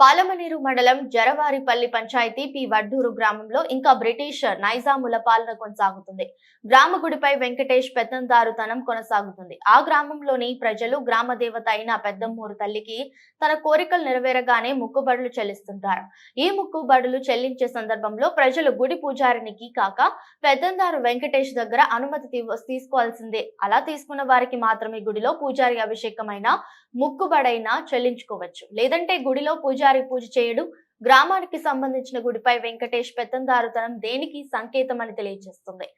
పాలమనేరు మండలం జరవారిపల్లి పంచాయతీ పి వడ్డూరు గ్రామంలో ఇంకా బ్రిటిష్ నైజాముల పాలన కొనసాగుతుంది. గ్రామ గుడిపై వెంకటేష్ పెత్తందారుతనం కొనసాగుతుంది. ఆ గ్రామంలోని ప్రజలు గ్రామ దేవత అయిన పెద్దమ్మూరు తల్లికి తన కోరికలు నెరవేరగానే ముక్కుబడులు చెల్లిస్తుంటారు. ఈ ముక్కుబడులు చెల్లించే సందర్భంలో ప్రజలు గుడి పూజారినికి కాక పెద్దందారు వెంకటేష్ దగ్గర అనుమతి తీ- తీసుకోవాల్సిందే. అలా తీసుకున్న వారికి మాత్రమే గుడిలో పూజారి అభిషేకమైన ముక్కుబడైనా చెల్లించుకోవచ్చు. లేదంటే గుడిలో పూజ పూజారి పూజ చేయడు. గ్రామానికి సంబంధించిన గుడిపై వెంకటేష్ పెత్తందారుతనం దేనికి సంకేతం అని తెలియజేస్తుంది.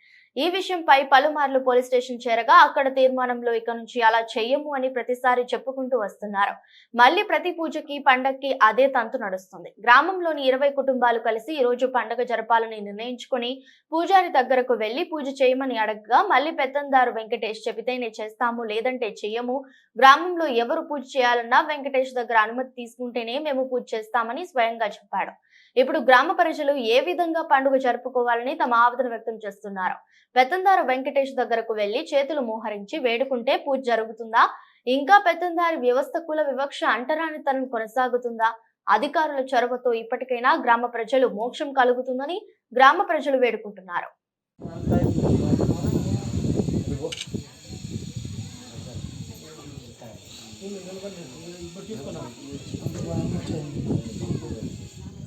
ఈ విషయంపై పలుమార్లు పోలీస్ స్టేషన్ చేరగా అక్కడ తీర్మానంలో ఇక నుంచి అలా చెయ్యము అని ప్రతిసారి చెప్పుకుంటూ వస్తున్నారు. మళ్ళీ ప్రతి పూజకి పండక్కి అదే తంతు నడుస్తుంది. గ్రామంలోని ఇరవై కుటుంబాలు కలిసి ఈ రోజు పండగ జరపాలని నిర్ణయించుకొని పూజారి దగ్గరకు వెళ్ళి పూజ చేయమని అడగగా మళ్ళీ పెత్తందారు వెంకటేష్ చెబితేనే చేస్తాము లేదంటే చెయ్యము. గ్రామంలో ఎవరు పూజ చేయాలన్నా వెంకటేష్ దగ్గర అనుమతి తీసుకుంటేనే మేము పూజ చేస్తామని స్వయంగా చెప్పాడు. ఇప్పుడు గ్రామ ప్రజలు ఏ విధంగా పండుగ జరుపుకోవాలని తమ ఆవేదన వ్యక్తం చేస్తున్నారు? పెత్తందారు వెంకటేష్ దగ్గరకు వెళ్ళి చేతులు మోహరించి వేడుకుంటే పూజ జరుగుతుందా? ఇంకా పెత్తందారి వ్యవస్థ కుల వివక్ష అంటరానితనం కొనసాగుతుందా? అధికారుల చొరవతో ఇప్పటికైనా గ్రామ ప్రజలు మోక్షం కలుగుతుందని గ్రామ ప్రజలు వేడుకుంటున్నారు.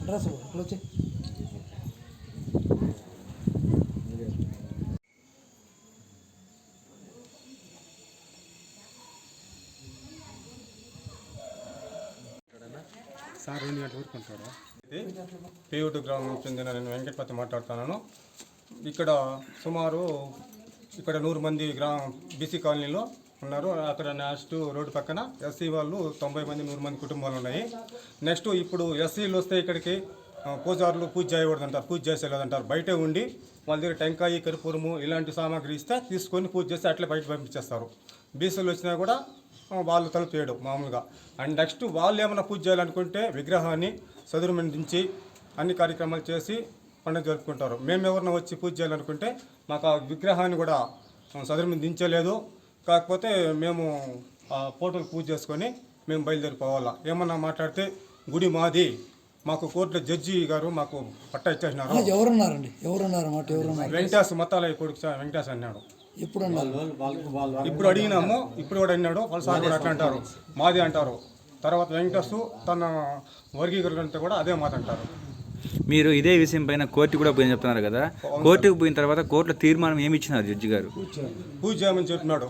అడ్రస్ సార్ రెండు గంటల వరకు ఉంటాడు. పేవుటు గ్రామం చెందిన నేను వెంకటపతి మాట్లాడుతున్నాను. ఇక్కడ సుమారు ఇక్కడ నూరు మంది గ్రామ బీసీ కాలనీలో ఉన్నారు. అక్కడ నెక్స్ట్ రోడ్డు పక్కన ఎస్సీ వాళ్ళు తొంభై మంది నూరు మంది కుటుంబాలు ఉన్నాయి. నెక్స్ట్ ఇప్పుడు ఎస్సీలు వస్తే ఇక్కడికి పూజారులు పూజ చేయకూడదు అంటారు పూజ చేసేలేదంటారు బయటే ఉండి వాళ్ళ దగ్గర టెంకాయ కర్పూరము ఇలాంటి సామాగ్రి ఇస్తే తీసుకొని పూజ చేస్తే అట్లే బయట పంపించేస్తారు. బీసీలు వచ్చినా కూడా వాళ్ళు తలుపు తీయడం మామూలుగా. అండ్ నెక్స్ట్ వాళ్ళు ఏమైనా పూజ చేయాలనుకుంటే విగ్రహాన్ని సదురుమందించి అన్ని కార్యక్రమాలు చేసి పండుగ జరుపుకుంటారు. మేము ఎవరైనా వచ్చి పూజ చేయాలనుకుంటే మాకు ఆ విగ్రహాన్ని కూడా సదురుమంది దించలేదు. కాకపోతే మేము ఆ ఫోటోలు పూజ చేసుకొని మేము బయలుదేరిపోవాలా. ఏమన్నా మాట్లాడితే గుడి మాది మాకు కోర్టులో జడ్జి గారు మాకు పట్టా ఇచ్చేసినారు. ఎవరున్నారండి? ఎవరున్నారు? వెంకటేశ్ మతాలయ కొడుకు వెంకటేశ్ అన్నాడు. ఎప్పుడు ఉన్నారు ఇప్పుడు అడిగినాము ఇప్పుడు కూడా అడిగినాడు వాళ్ళ సార్ కూడా అట్లా అంటారు. మాది అంటారు. తర్వాత వెంకటేశ్ తన వర్గీకరణతో కూడా అదే మాట అంటారు. మీరు ఇదే విషయం పైన కోర్టు కూడా పోయిన చెప్తున్నారు కదా. కోర్టుకు పోయిన తర్వాత కోర్టులో తీర్మానం ఏమి ఇచ్చినారు జడ్జి గారు? పూజ చేయమని చెప్పినాడు.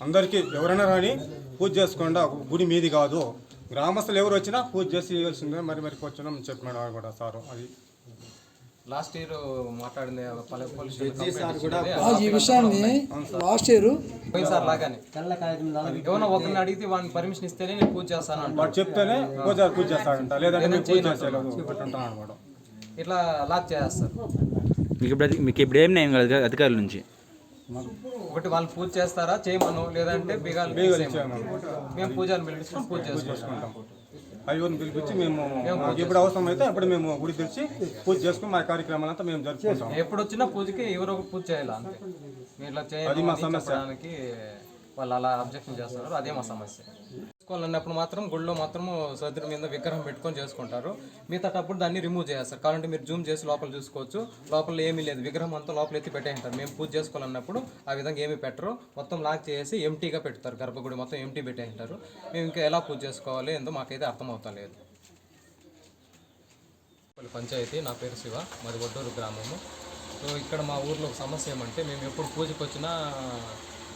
అందరికీ ఎవరైనా రాని పూజ చేసుకోండి గుడి మీది కాదు. గ్రామస్తులు ఎవరు వచ్చినా పూజ చేసి ఇవ్వాల్సిందే మరి మరి కూర్చున్నాం చెప్పినాడు కూడా సారు. అది లాస్ట్ ఇయర్ మాట్లాడింది పల్లె పోలీస్ స్టేషన్ కంప్లైంట్ ఇచ్చింది. ఆ, ఈ విషయాన్ని లాస్ట్ ఇయర్ పోయినసారి లాగానే. ఎవరో ఒకరిని అడిగితే వాడిని పర్మిషన్ ఇస్తేనే నేను పూజ చేస్తాను వాడు చెప్తేనే పూజ పూజ చేస్తాడంట. లేదంటే పూజ అనమాట. ఇట్లా లాక్ చేస్తారు. మీకు ఇప్పుడు మీకు ఇప్పుడు ఏం కాదు అధికారుల నుంచి? ఒకటి వాళ్ళు పూజ చేస్తారా చేయమను లేదంటే బిగాలు. మేము పూజలు పిలిపించుకొని పూజ చేసుకుంటాం. అయ్యోని పిలిపించి మేము మాకు ఎప్పుడు అవసరం అయితే అప్పుడు మేము గుడి తెరిచి పూజ చేసుకుని మా కార్యక్రమాలంతా మేము జరుపుకుంటాం. ఎప్పుడు వచ్చినా పూజకి ఎవరో ఒక పూజ చేయాలి అంతే. మీరు ఇట్లా అది మా చేయాలి సమస్య. వాళ్ళు అలా అబ్జెక్షన్ చేస్తున్నారు అదే మా సమస్య. చేసుకోవాలన్నప్పుడు మాత్రం గుడిలో మాత్రం సదురు మీద విగ్రహం పెట్టుకొని చేసుకుంటారు. మిగతాటప్పుడు దాన్ని రిమూవ్ చేస్తారు కాబట్టి మీరు జూమ్ చేసి లోపల చూసుకోవచ్చు. లోపల ఏమీ లేదు. విగ్రహం అంతా లోపల ఎత్తి పెట్టేయంటారు. మేము పూజ చేసుకోవాలన్నప్పుడు ఆ విధంగా ఏమీ పెట్టరు. మొత్తం లాక్ చేసి ఎంటీగా పెడతారు గర్భగుడి మొత్తం ఎంటీ పెట్టేయంటారు. మేము ఇంకా ఎలా పూజ చేసుకోవాలి ఏందో మాకైతే అర్థం అవుతా లేదు పంచాయతీ నా పేరు శివ. మాది వడ్డూరు గ్రామము. సో ఇక్కడ మా ఊర్లో ఒక సమస్య ఏమంటే మేము ఎప్పుడు పూజకు వచ్చినా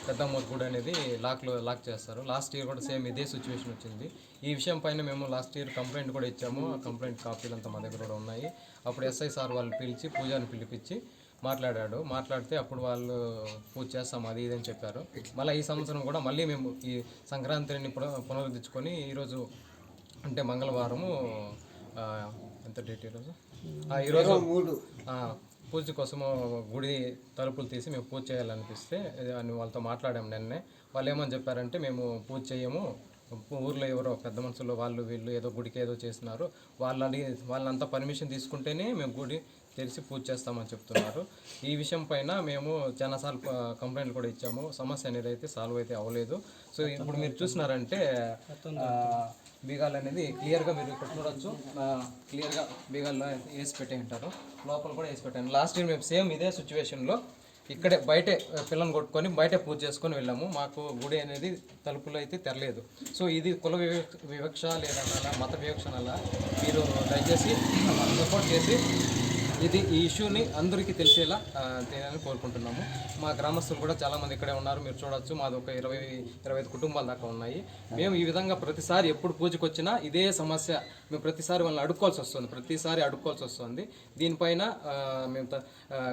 పెద్దమ్మూరు గుడి అనేది లాక్లో లాక్ చేస్తారు. లాస్ట్ ఇయర్ కూడా సేమ్ ఇదే సిచ్యువేషన్ వచ్చింది. ఈ విషయం పైన మేము లాస్ట్ ఇయర్ కంప్లైంట్ కూడా ఇచ్చాము. ఆ కంప్లైంట్ కాపీలు అంతా మా దగ్గర కూడా ఉన్నాయి. అప్పుడు ఎస్ఐ సార్ వాళ్ళు పిలిచి పూజాని పిలిపించి మాట్లాడాడు. మాట్లాడితే అప్పుడు వాళ్ళు పూజ చేస్తాం అది ఇది అని చెప్పారు. మళ్ళీ ఈ సంవత్సరం కూడా మళ్ళీ మేము ఈ సంక్రాంతిని పున- పునరుద్ధరించుకొని ఈరోజు అంటే మంగళవారము ఎంత డేట్ ఈరోజు ఈరోజు ఆ, పూజ కోసము గుడి తలుపులు తీసి మేము పూజ చేయాలనిపిస్తే అని వాళ్ళతో మాట్లాడాము నిన్నే. వాళ్ళు ఏమని చెప్పారంటే మేము పూజ చేయము. ఊర్లో ఎవరో పెద్ద మనుషులు వాళ్ళు వీళ్ళు ఏదో గుడికి ఏదో చేస్తున్నారు. వాళ్ళని వాళ్ళంతా పర్మిషన్ తీసుకుంటేనే మేము గుడి తెలిసి పూజ చేస్తామని చెప్తున్నారు. ఈ విషయం పైన మేము చాలాసార్లు కంప్లైంట్లు కూడా ఇచ్చాము. సమస్య అనేది అయితే సాల్వ్ అయితే అవ్వలేదు. సో ఇప్పుడు మీరు చూసినారంటే బీగాలు అనేది క్లియర్గా మీరు ఇక్కడ చూడొచ్చు. క్లియర్గా బీగాల్లో వేసి పెట్టే ఉంటారు. లోపల కూడా వేసి పెట్టాను. లాస్ట్ ఇయర్ మేము సేమ్ ఇదే సిచ్యువేషన్లో ఇక్కడే బయటే పిల్లని కొట్టుకొని బయటే పూజ చేసుకొని వెళ్ళాము. మాకు గుడి అనేది తలుపులు అయితే తెరలేదు. సో ఇది కుల వివక్ష వివక్ష లేదన్నా మత వివక్ష అలా మీరు దయచేసి సపోర్ట్ చేసి ఇది ఈ ఇష్యూని అందరికీ తెలిసేలా ఆ, చేయాలని కోరుకుంటున్నాము. మా గ్రామస్తులు కూడా చాలా మంది ఇక్కడే ఉన్నారు మీరు చూడొచ్చు. మాది ఒక ఇరవై ఇరవై ఐదు కుటుంబాల దాకా ఉన్నాయి. మేము ఈ విధంగా ప్రతిసారి ఎప్పుడు పూజకు వచ్చినా ఇదే సమస్య. మేము ప్రతిసారి వాళ్ళని అడుక్కోవాల్సి వస్తుంది ప్రతిసారి అడుక్కోవాల్సి వస్తుంది. దీనిపైన మేము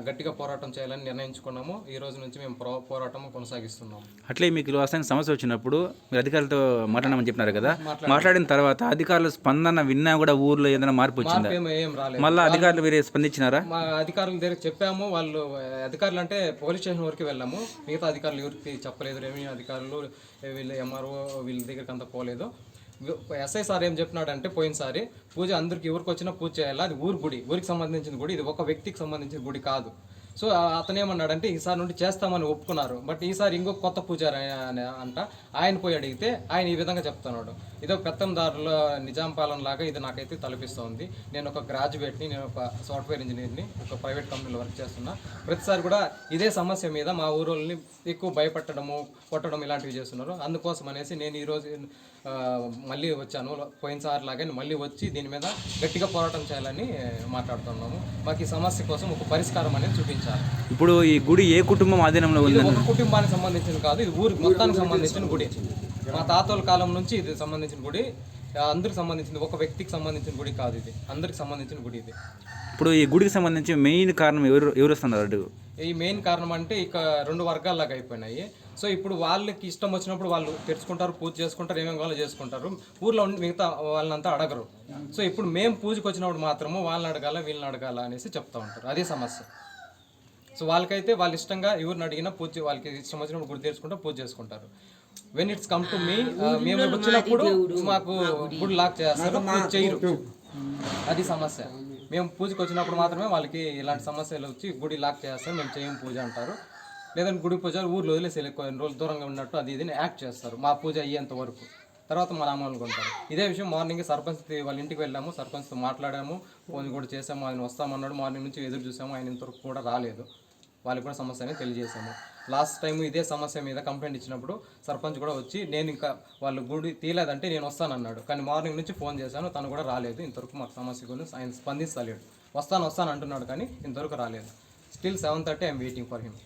గట్టిగా పోరాటం చేయాలని నిర్ణయించుకున్నాము. ఈ రోజు నుంచి మేము పోరాటం కొనసాగిస్తున్నాము. అట్లే మీకు లాస్ట్ సమస్య వచ్చినప్పుడు మీరు అధికారులతో మాట్లాడమని చెప్పినారు కదా? మాట్లాడిన తర్వాత అధికారుల స్పందన విన్నా కూడా ఊర్లో ఏదైనా మార్పు వచ్చిందా? మళ్ళీ అధికారులు వేరే ఇచ్చినారా? మా అధికారుల దగ్గర చెప్పాము. వాళ్ళు అధికారులు అంటే పోలీస్ స్టేషన్ వరకు వెళ్ళాము. మిగతా అధికారులు ఎవరికి చెప్పలేదు. రెవెన్యూ అధికారులు వీళ్ళు ఎంఆర్ఓ వీళ్ళ దగ్గరికి అంత పోలేదు. ఎస్ఐ సార్ ఏం చెప్పినాడంటే పోయినసారి పూజ అందరికి ఎవరికి వచ్చినా పూజ చేయాలి? అది ఊరు గుడి. ఊరికి సంబంధించిన గుడి. ఇది ఒక వ్యక్తికి సంబంధించిన గుడి కాదు. సో అతను ఏమన్నాడంటే ఈసారి నుండి చేస్తామని ఒప్పుకున్నారు. బట్ ఈసారి ఇంకో కొత్త పూజారి అంట ఆయన పోయి అడిగితే ఆయన ఈ విధంగా చెప్తున్నాడు. ఇదో పెత్తందారుల నిజాం పాలన లాగా ఇది నాకైతే తలపిస్తోంది. నేను ఒక గ్రాడ్యుయేట్ని నేను ఒక సాఫ్ట్వేర్ ఇంజనీర్ని ఒక ప్రైవేట్ కంపెనీలో వర్క్ చేస్తున్నా. ప్రతిసారి కూడా ఇదే సమస్య మీద మా ఊరోళ్ళని ఎక్కువ భయపెట్టడము కొట్టడం ఇలాంటివి చేస్తున్నారు. అందుకోసం అనేసి నేను ఈరోజు మళ్ళీ వచ్చాను. పోయినసారి లాగా మళ్ళీ వచ్చి దీని మీద గట్టిగా పోరాటం చేయాలని మాట్లాడుతున్నాము. మాకు ఈ సమస్య కోసం ఒక పరిష్కారం అనేది ఇప్పుడు ఈ గుడి ఏ కుటుంబం ఆధీనంలో ఒక కుటుంబానికి సంబంధించింది కాదు ఇది ఊరికి మొత్తానికి సంబంధించిన గుడి. మా తాతల కాలం నుంచి ఇది సంబంధించిన గుడి. అందరికి సంబంధించింది ఒక వ్యక్తికి సంబంధించిన గుడి కాదు ఇది. అందరికి సంబంధించిన గుడి ఇది. ఇప్పుడు ఈ గుడికి సంబంధించి మెయిన్ కారణం ఎవరు ఎవరు వస్తున్నారు అటు? ఈ మెయిన్ కారణం అంటే ఇక రెండు వర్గాల్లాగా అయిపోయినాయి. సో ఇప్పుడు వాళ్ళకి ఇష్టం వచ్చినప్పుడు వాళ్ళు తెరుచుకుంటారు పూజ చేసుకుంటారు ఏమేమి కావాలో చేసుకుంటారు. ఊర్లో ఉండి మిగతా వాళ్ళనంతా అడగరు. సో ఇప్పుడు మేము పూజకు వచ్చినప్పుడు మాత్రము వాళ్ళని అడగాల వీళ్ళని అడగాల అనేసి చెప్తా ఉంటారు. అదే సమస్య. సో వాళ్ళకైతే వాళ్ళ ఇష్టంగా ఎవరిని అడిగినా పూజ వాళ్ళకి ఇష్టం వచ్చినప్పుడు గుడి తెరుచుకుంటే పూజ చేసుకుంటారు. When it's come to me మేము వచ్చినప్పుడు మాకు గుడి. లాక్ చేస్తారు పూజ చేయరు. అది సమస్య. మేము పూజకి వచ్చినప్పుడు మాత్రమే వాళ్ళకి ఇలాంటి సమస్యలు వచ్చి గుడి లాక్ చేస్తారు మేము చేయం పూజ అంటారు. లేదంటే గుడి పూజ ఊర్లో వదిలేసి వెళ్ళి కొన్ని రోజులు దూరంగా ఉన్నట్టు అది ఇది యాక్ట్ చేస్తారు మా పూజ అయ్యేంత వరకు. తర్వాత మా రామాలను ఉంటారు ఇదే విషయం మార్నింగ్ సర్పంచ్ వాళ్ళ ఇంటికి వెళ్ళాము సర్పంచ్తో మాట్లాడాము ఫోన్ కూడా చేసాము ఆయన వస్తామన్నాడు మార్నింగ్ నుంచి ఎదురు చూసాము ఆయన ఇంతవరకు కూడా రాలేదు. వాళ్ళకి కూడా సమస్య అనేది తెలియజేశాము. లాస్ట్ టైం ఇదే సమస్య మీద కంప్లైంట్ ఇచ్చినప్పుడు సర్పంచ్ కూడా వచ్చి నేను ఇంకా వాళ్ళు గుడి తీయలేదంటే నేను వస్తానన్నాడు. కానీ మార్నింగ్ నుంచి ఫోన్ చేశాను తను కూడా రాలేదు. ఇంతవరకు మాకు సమస్య గురించి ఆయన స్పందిస్తలేడు. వస్తాను వస్తాను అంటున్నాడు కానీ ఇంతవరకు రాలేదు. Still seven thirty I'm waiting for him